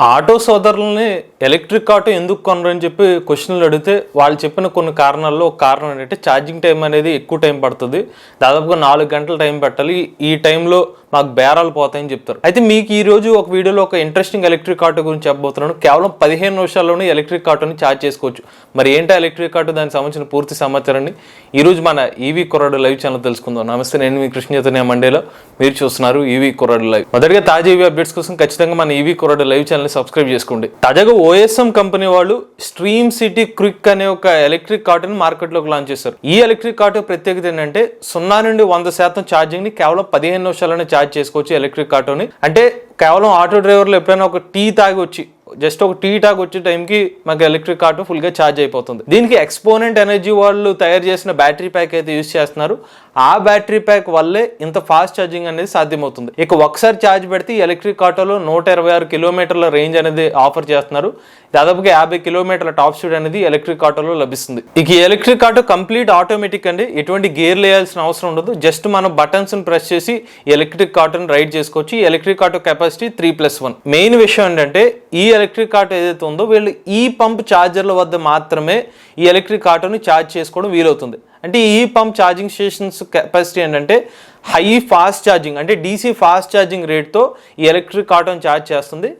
Auto సోదరులని electric auto ఎందుకు కొనరని చెప్పి క్వశ్చన్లు అడిగితే వాళ్ళు చెప్పిన కొన్ని కారణాల్లో ఒక కారణం ఏంటంటే ఛార్జింగ్ టైం అనేది ఎక్కువ టైం పడుతుంది. దాదాపుగా నాలుగు గంటల టైం పెట్టాలి. ఈ టైంలో మాకు బేరాలు పోతాయని చెప్తారు. అయితే మీకు ఈ రోజు ఒక వీడియోలో ఒక ఇంట్రెస్టింగ్ ఎలక్ట్రిక్ ఆటో గురించి చెప్పబోతున్నాను. కేవలం పదిహేను నిమిషాల్లోనే ఎలక్ట్రిక్ ఆటోని ఛార్జ్ చేసుకోవచ్చు. మరి ఏంటో ఎలక్ట్రిక్ ఆటో దానికి సంబంధించిన పూర్తి సమాచారాన్ని ఈరోజు మన ఈవీ కుర్రాడు లైవ్ ఛానల్ తెలుసుకుందాం. నమస్తే నేను మీ కృష్ణ మండేలో. మీరు చూస్తున్నారు ఈవీ కొరడు లైవ్. మొదటిగా తాజా ఈవీ అప్డేట్స్ కోసం ఖచ్చితంగా మన ఈవీ కొరడు లైవ్ ఛానల్ని సబ్స్క్రైబ్ చేసుకోండి. తాజాగా ఓఎస్ఎం కంపెనీ వాళ్ళు స్ట్రీమ్ సిటీ క్విక్ అనే ఒక ఎలక్ట్రిక్ కార్టును మార్కెట్లోకి లాంచ్ చేశారు. ఈ ఎలక్ట్రిక్ కార్టు ప్రత్యేకత ఏంటంటే సున్నా నుండి వంద శాతం ఛార్జింగ్ని కేవలం పదిహేను నిమిషాలనే ఛార్జ్ చేసుకోవచ్చు ఎలక్ట్రిక్ కార్టుని అంటే కేవలం ఆటో డ్రైవర్లు ఎప్పుడైనా ఒక టీ తాగి వచ్చి జస్ట్ ఒక టీ టాక్ వచ్చే టైంకి మాకు ఎలక్ట్రిక్ ఆటో ఫుల్గా ఛార్జ్ అయిపోతుంది. దీనికి ఎక్స్పోనెంట్ ఎనర్జీ వాళ్ళు తయారు చేసిన బ్యాటరీ ప్యాక్ అయితే యూజ్ చేస్తున్నారు. ఆ బ్యాటరీ ప్యాక్ వల్లే ఇంత ఫాస్ట్ ఛార్జింగ్ అనేది సాధ్యమవుతుంది. ఇక ఒకసారి ఛార్జ్ పెడితే ఎలక్ట్రిక్ ఆటోలో నూట ఇరవై ఆరు కిలోమీటర్ల రేంజ్ అనేది ఆఫర్ చేస్తున్నారు. దాదాపుగా యాభై కిలోమీటర్ల టాప్ స్పీడ్ అనేది ఎలక్ట్రిక్ ఆటోలో లభిస్తుంది. ఇక ఈ ఎలక్ట్రిక్ ఆటో కంప్లీట్ ఆటోమేటిక్ అండి. ఎటువంటి గేర్ వేయాల్సిన అవసరం ఉండదు. జస్ట్ మనం బటన్స్ ప్రెస్ చేసి ఎలక్ట్రిక్ ఆటోని రైడ్ చేసుకోవచ్చు. ఈ electric auto capacity three plus one. Main విషయం ఏంటంటే ఈ ఎలక్ట్రిక్ ఆటో ఏదైతే ఉందో వీళ్ళు ఈ పంప్ ఛార్జర్ల వద్ద మాత్రమే ఈ ఎలక్ట్రిక్ ఆటోని ఛార్జ్ చేసుకోవడం వీలవుతుంది. అంటే ఈ పంప్ ఛార్జింగ్ స్టేషన్స్ కెపాసిటీ ఏంటంటే హై ఫాస్ట్ ఛార్జింగ్ అంటే డీసీ ఫాస్ట్ ఛార్జింగ్ రేట్తో ఈ ఎలక్ట్రిక్ ఆటోని ఛార్జ్ చేస్తుంది.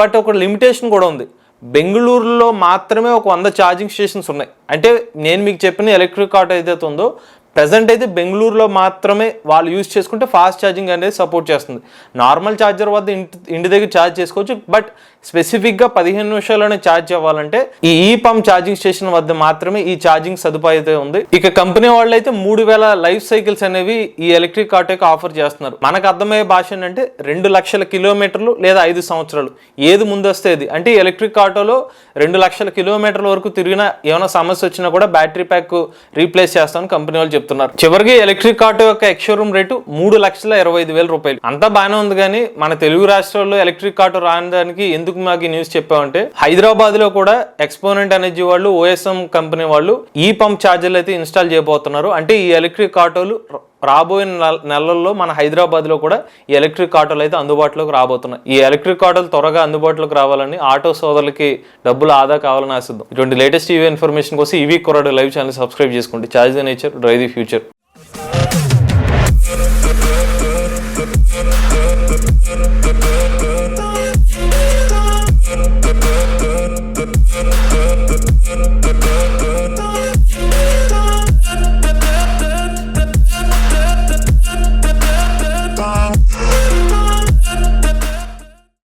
బట్ ఒక లిమిటేషన్ కూడా ఉంది. బెంగళూరులో మాత్రమే ఒక వంద ఛార్జింగ్ స్టేషన్స్ ఉన్నాయి. అంటే నేను మీకు చెప్పిన ఎలక్ట్రిక్ ఆటో ఏదైతే ఉందో ప్రజెంట్ అయితే బెంగళూరులో మాత్రమే వాళ్ళు యూజ్ చేసుకుంటే ఫాస్ట్ ఛార్జింగ్ అనేది సపోర్ట్ చేస్తుంది. నార్మల్ ఛార్జర్ వద్ద ఇంటి ఇంటి దగ్గర ఛార్జ్ చేసుకోవచ్చు బట్ స్పెసిఫిక్గా పదిహేను నిమిషాల్లోనే ఛార్జ్ అవ్వాలంటే ఈ ఈ పంప్ ఛార్జింగ్ స్టేషన్ వద్ద మాత్రమే ఈ ఛార్జింగ్ సదుపాయం అయితే ఉంది. ఇక కంపెనీ వాళ్ళు అయితే మూడు వేల లైఫ్ సైకిల్స్ అనేవి ఈ ఎలక్ట్రిక్ ఆటోకి ఆఫర్ చేస్తున్నారు. మనకు అర్థమయ్యే భాష ఏంటంటే రెండు లక్షల కిలోమీటర్లు లేదా ఐదు సంవత్సరాలు. ఏది ముందొస్తేది అంటే ఎలక్ట్రిక్ ఆటోలో రెండు లక్షల కిలోమీటర్ల వరకు తిరిగినా ఏమైనా సమస్య వచ్చినా కూడా బ్యాటరీ ప్యాక్ రీప్లేస్ చేస్తామని కంపెనీ వాళ్ళు చెప్తున్నారు. చివరికి ఎలక్ట్రిక్ ఆటో యొక్క ఎక్స్షోరూమ్ రేటు మూడు లక్షల ఇరవై ఐదు వేల రూపాయలు. అంతా బాగానే ఉంది కానీ మన తెలుగు రాష్ట్రాల్లో ఎలక్ట్రిక్ ఆటో రానడానికి ఎందుకు మాకు న్యూస్ చెప్పామంటే హైదరాబాద్లో కూడా ఎక్స్పోనెంట్ ఎనర్జీ వాళ్ళు ఓఎస్ఎం కంపెనీ వాళ్ళు ఈ పంప్ ఛార్జర్లు అయితే ఇన్స్టాల్ చేయబోతున్నారు. అంటే ఈ ఎలక్ట్రిక్ ఆటోలు రాబోయే నెల- నెలల్లో మన హైదరాబాద్లో కూడా ఈ ఎలక్ట్రిక్ ఆటోలు అయితే అందుబాటులోకి రాబోతున్నాయి. ఈ ఎలక్ట్రిక్ ఆటోలు త్వరగా అందుబాటులోకి రావాలని ఆటో సోదరులకి డబ్బులు ఆదా కావాలని ఆశిద్దాం. ఇటువంటి లేటెస్ట్ ఈవీ ఇన్ఫర్మేషన్ కోసం ఈవీ కొరడు లైవ్ ఛానల్ సబ్స్క్రైబ్ చేసుకోండి. Charge the nature drive the future.